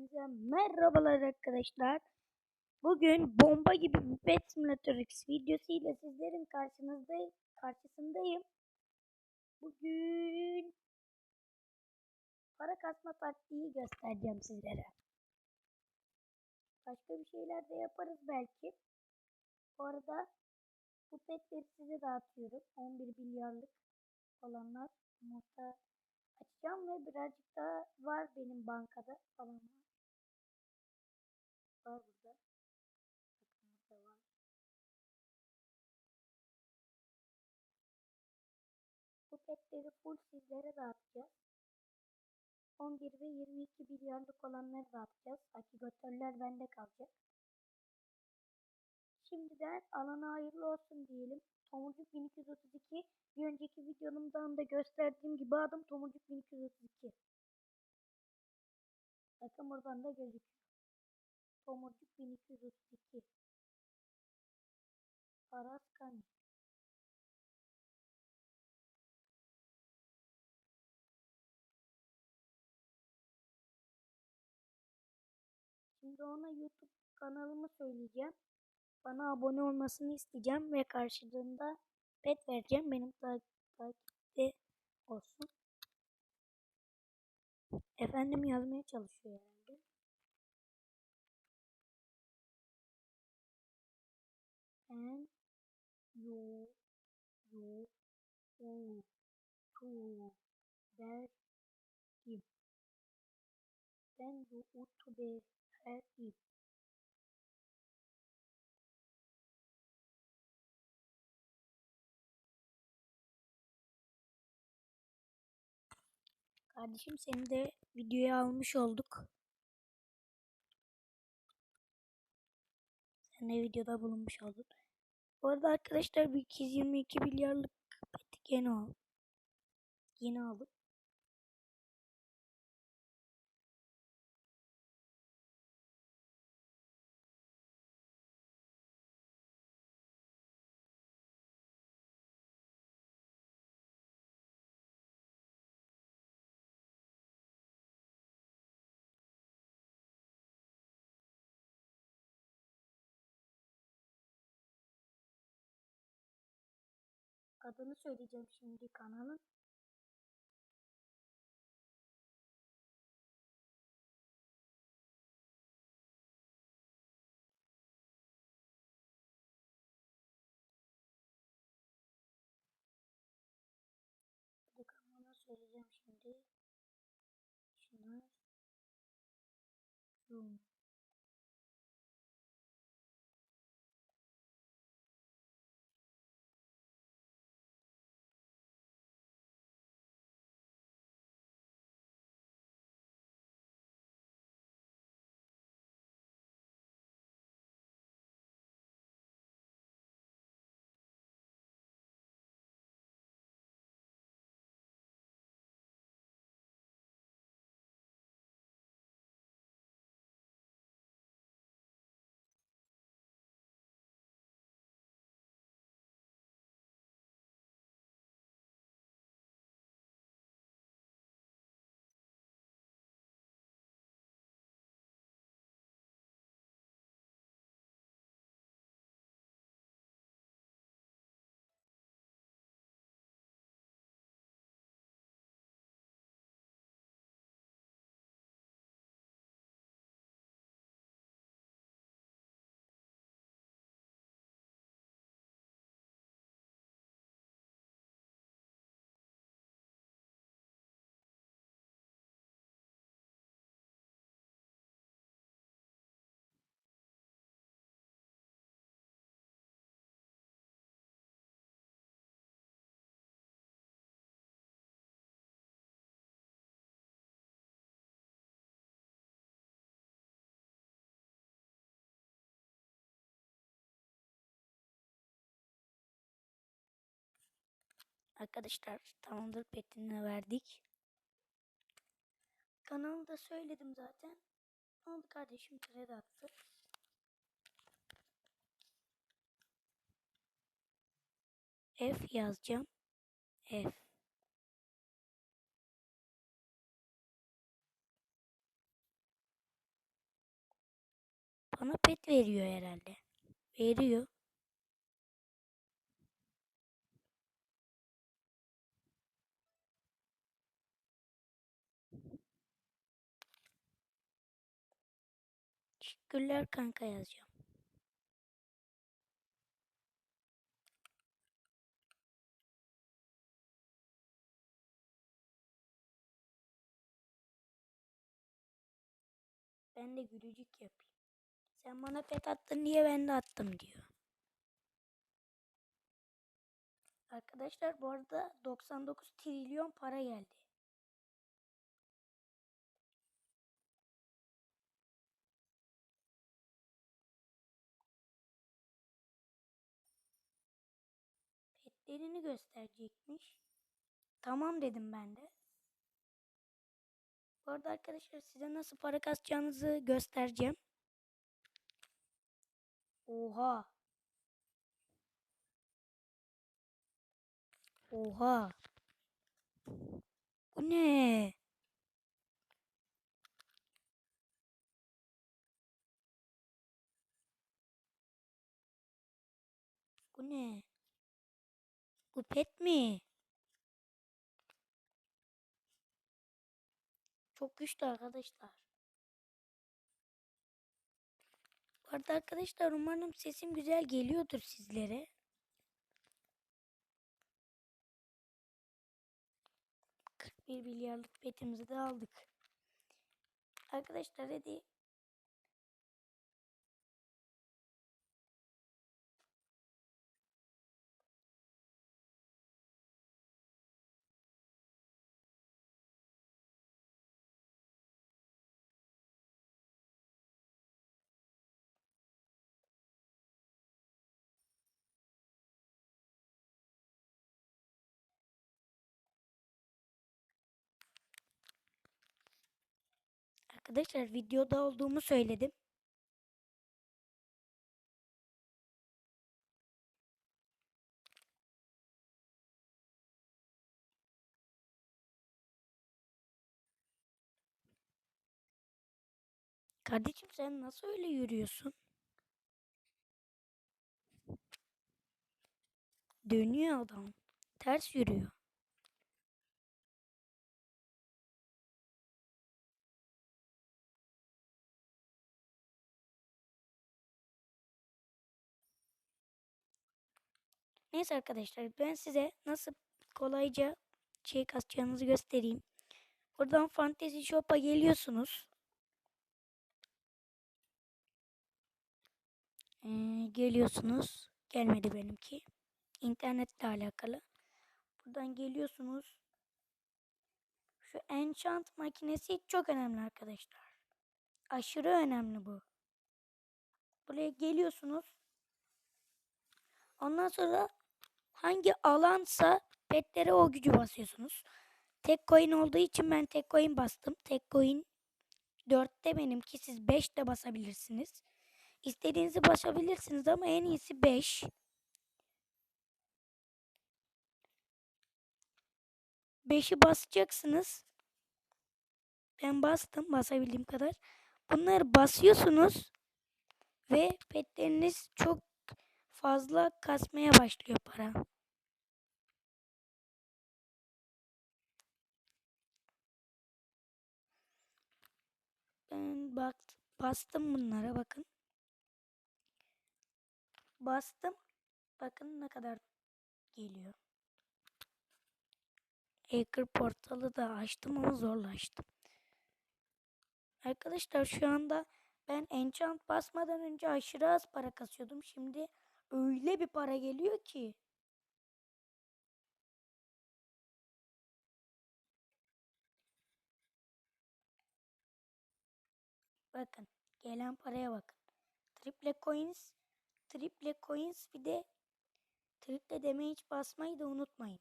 Hepinize merhabalar arkadaşlar. Bugün bomba gibi bir Pet Simulator X videosu ile sizlerin karşınızda karşısındayım. Bugün para kasma taktiği göstereceğim sizlere. Başka bir şeyler de yaparız belki. Bu arada bu petleri size dağıtıyorum. 11 milyarlık olanlar yumurta açacağım ve birazcık daha var benim bankada falan var. Burada. Bakın burada var. Bu petleri full sizlere dağıtacağız. 11 ve 22 milyarlık olanları dağıtacağız. Aktivatörler bende kalacak. Şimdiden alana hayırlı olsun diyelim. Tomurcuk 1232 bir önceki videomdan da gösterdiğim gibi adım Tomurcuk 1232. Bakın buradan da gözüküyor. Tomurcuk 1232. Aras Kani. Şimdi ona YouTube kanalımı söyleyeceğim. Bana abone olmasını isteyeceğim ve karşılığında pet vereceğim. Benim ta- takipte olsun. Efendim yazmaya çalışıyor herhalde. Ben you you you to der im. Ben you to der im. Kardeşim seni de videoya almış olduk. Sen de videoda bulunmuş oldun. Bu arada arkadaşlar bir 222 milyarlık peti yeni aldım. Yeni aldım. Adını söyleyeceğim şimdi kanalın. Bu kanalı söyleyeceğim şimdi. Şunlar. Zoom. Arkadaşlar tamamdır petini verdik. Kanalı da söyledim zaten. Oldu kardeşim trade attı. F yazacağım. F. Bana pet veriyor herhalde. Veriyor. Teşekkürler kanka yazacağım. Ben de gülücük yapayım. Sen bana pet attın diye ben de attım diyor. Arkadaşlar bu arada 99 trilyon para geldi. Petlerini gösterecekmiş. Tamam dedim ben de. Bu arada arkadaşlar size nasıl para kasacağınızı göstereceğim. Oha. Oha. Bu ne? Bu ne? Pet mi? Çok güçlü arkadaşlar. Bu arada arkadaşlar umarım sesim güzel geliyordur sizlere. bir milyarlık petimizi de aldık. Arkadaşlar hadi Arkadaşlar videoda olduğumu söyledim. Kardeşim sen nasıl öyle yürüyorsun? Dönüyor adam. Ters yürüyor. Neyse arkadaşlar ben size nasıl kolayca şey kasacağınızı göstereyim. Buradan Fantasy Shop'a geliyorsunuz. Ee, geliyorsunuz. Gelmedi benimki. İnternetle alakalı. Buradan geliyorsunuz. Şu enchant makinesi çok önemli arkadaşlar. Aşırı önemli bu. Buraya geliyorsunuz. Ondan sonra hangi alansa petlere o gücü basıyorsunuz. Tek coin olduğu için ben tek coin bastım. Tek coin 4'te benimki siz 5'te basabilirsiniz. İstediğinizi basabilirsiniz ama en iyisi 5. Beşi basacaksınız. Ben bastım basabildiğim kadar. Bunları basıyorsunuz ve petleriniz çok fazla kasmaya başlıyor para. Ben bak bastım bunlara bakın. Bastım. Bakın ne kadar geliyor. Hacker portalı da açtım ama zorla açtım. Arkadaşlar şu anda ben enchant basmadan önce aşırı az para kasıyordum. Şimdi öyle bir para geliyor ki. Bakın gelen paraya bakın. Triple coins, triple coins bir de triple damage basmayı da unutmayın.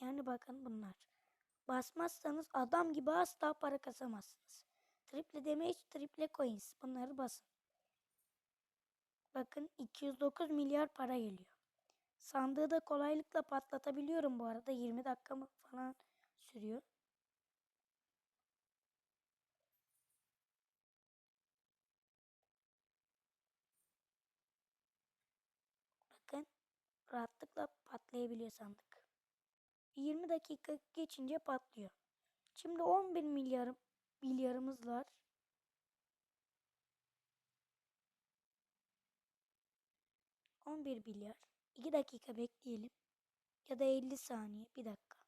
Yani bakın bunlar. Basmazsanız adam gibi asla para kasamazsınız. Triple damage, triple coins. Bunları basın. Bakın 209 milyar para geliyor. Sandığı da kolaylıkla patlatabiliyorum bu arada. 20 dakika falan sürüyor. Rahatlıkla patlayabiliyor sandık. 20 dakika geçince patlıyor. Şimdi 11 milyar milyarımız var. On bir milyar. 2 dakika bekleyelim. Ya da 50 saniye. Bir dakika.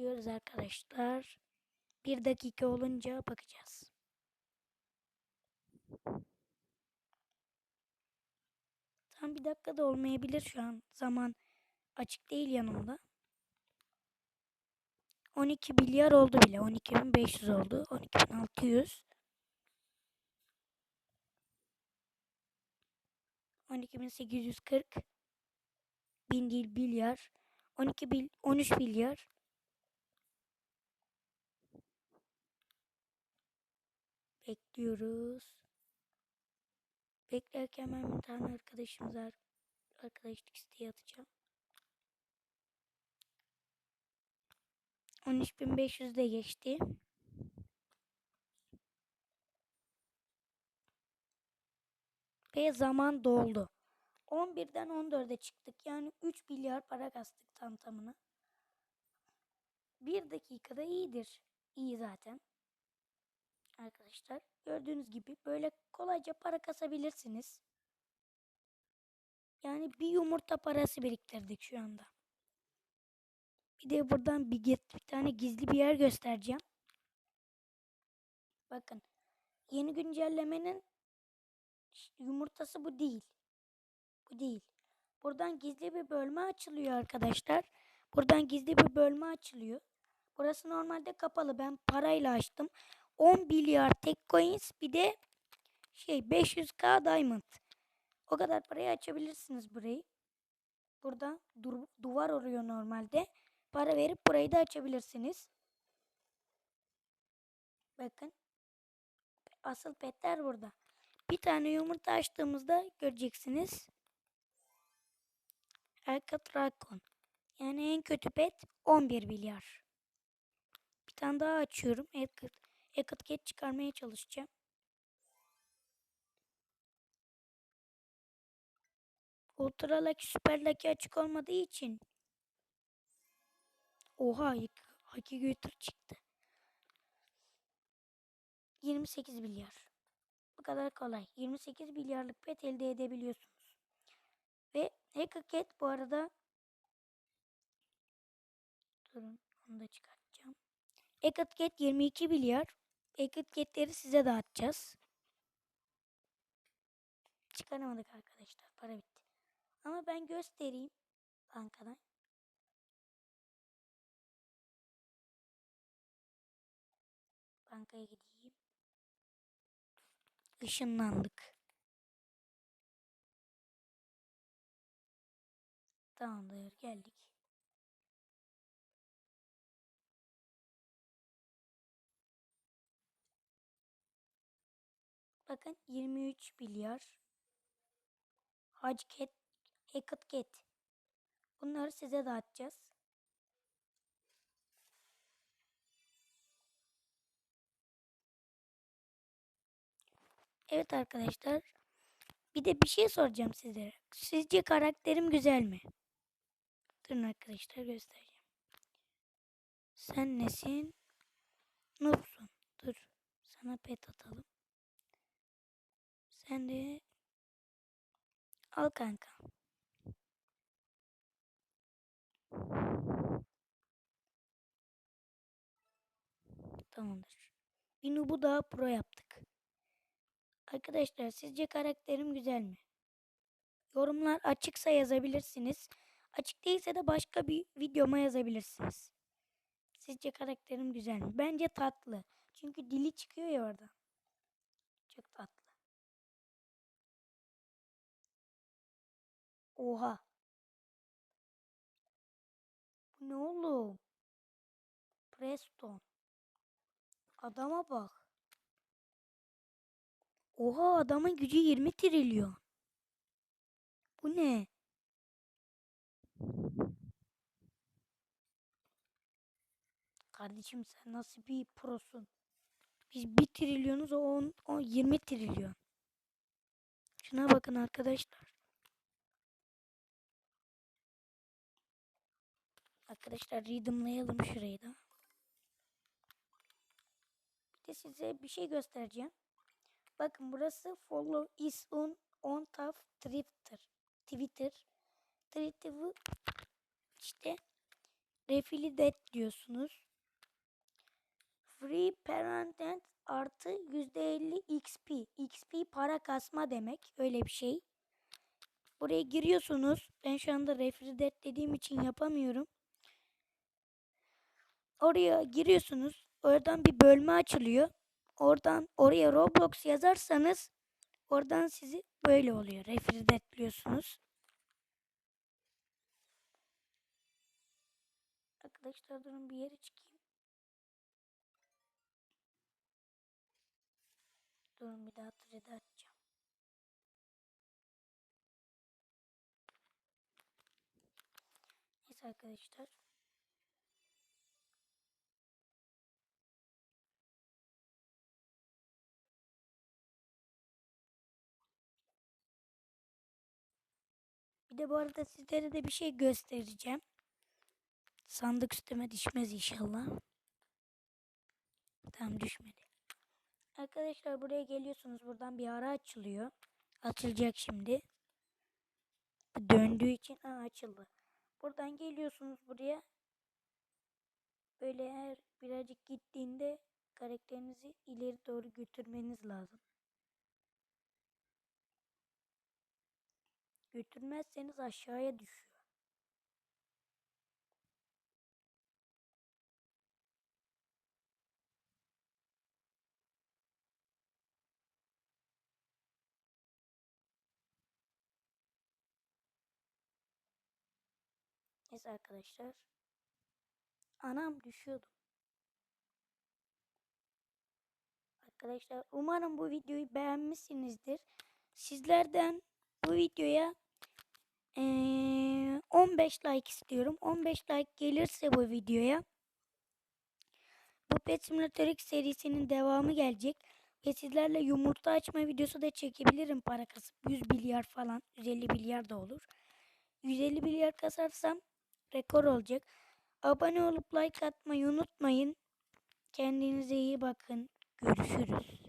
Bekliyoruz arkadaşlar. Bir dakika olunca bakacağız. Tam bir dakika da olmayabilir şu an. Zaman açık değil yanımda. 12 milyar oldu bile. 12.500 oldu. 12.600. 12.840 bin değil milyar. 12 bil, 13 milyar. Bekliyoruz. Beklerken ben bir tane arkadaşımıza arkadaşlık isteği atacağım. 13.500 de geçti. Ve zaman doldu. 11'den 14'e çıktık. Yani 3 milyar para kastık tam tamına. Bir dakikada iyidir. İyi zaten. Arkadaşlar gördüğünüz gibi böyle kolayca para kasabilirsiniz. Yani bir yumurta parası biriktirdik şu anda. Bir de buradan bir, bir tane gizli bir yer göstereceğim. Bakın. Yeni güncellemenin yumurtası bu değil. Bu değil. Buradan gizli bir bölme açılıyor arkadaşlar. Buradan gizli bir bölme açılıyor. Burası normalde kapalı. Ben parayla açtım. 10 milyar tek coins bir de şey 500k diamond. O kadar parayı açabilirsiniz burayı. Burada dur, duvar oluyor normalde. Para verip burayı da açabilirsiniz. Bakın. Asıl petler burada. Bir tane yumurta açtığımızda göreceksiniz. Erkat Rakon. Yani en kötü pet 11 milyar. Bir tane daha açıyorum. Erkat, Erkat Cat çıkarmaya çalışacağım. Ultra Lucky Super Lucky açık olmadığı için Oha Haki Götür çıktı. 28 milyar. Bu kadar kolay. 28 milyarlık pet elde edebiliyorsunuz. Ve Hacker Cat bu arada Durun onu da çıkartacağım. Hacker Cat 22 milyar. Hacker Cat'leri size dağıtacağız. Çıkaramadık arkadaşlar. Para bitti. Ama ben göstereyim bankadan. Bankaya gideyim. Işınlandık. Tamamdır geldik. Bakın 23 milyar. Hacı Cat, Hackett Cat. Bunları size dağıtacağız. Evet arkadaşlar. Bir de bir şey soracağım sizlere. Sizce karakterim güzel mi? Durun arkadaşlar göstereceğim. Sen nesin? Noobsun. Dur. Sana pet atalım. Sen de al kanka. Tamamdır. Bir nubu daha pro yaptık. Arkadaşlar sizce karakterim güzel mi? Yorumlar açıksa yazabilirsiniz. Açık değilse de başka bir videoma yazabilirsiniz. Sizce karakterim güzel mi? Bence tatlı. Çünkü dili çıkıyor ya orada. Çok tatlı. Oha. Bu ne oğlum? Preston. Adama bak. Oha adamın gücü 20 trilyon. Bu ne? Kardeşim sen nasıl bir prosun? Biz 1 trilyonuz o 10, o 20 trilyon. Şuna bakın arkadaşlar. Arkadaşlar readımlayalım şurayı da. Bir de size bir şey göstereceğim. Bakın burası follow is on on top Twitter. Twitter. Twitter'ı işte refili det diyorsunuz. Free parent artı %50 XP. XP para kasma demek. Öyle bir şey. Buraya giriyorsunuz. Ben şu anda refridet dediğim için yapamıyorum. Oraya giriyorsunuz. Oradan bir bölme açılıyor. Oradan oraya Roblox yazarsanız oradan sizi böyle oluyor. Refridetliyorsunuz. Arkadaşlar durun bir yere çıkayım. Durun bir daha trade açacağım. Neyse arkadaşlar. De bu arada sizlere de bir şey göstereceğim. Sandık üstüme düşmez inşallah. Tamam düşmedi. Arkadaşlar buraya geliyorsunuz. Buradan bir ara açılıyor. Açılacak şimdi. Döndüğü için ha, açıldı. Buradan geliyorsunuz buraya. Böyle her birazcık gittiğinde karakterinizi ileri doğru götürmeniz lazım. Götürmezseniz aşağıya düşüyor. Neyse arkadaşlar. Anam düşüyordum. Arkadaşlar umarım bu videoyu beğenmişsinizdir. Sizlerden bu videoya eee, 15 like istiyorum. 15 like gelirse bu videoya bu Pet Simulator X serisinin devamı gelecek. Ve sizlerle yumurta açma videosu da çekebilirim para kasıp 100 milyar falan 150 milyar da olur. 150 milyar kasarsam rekor olacak. Abone olup like atmayı unutmayın. Kendinize iyi bakın. Görüşürüz.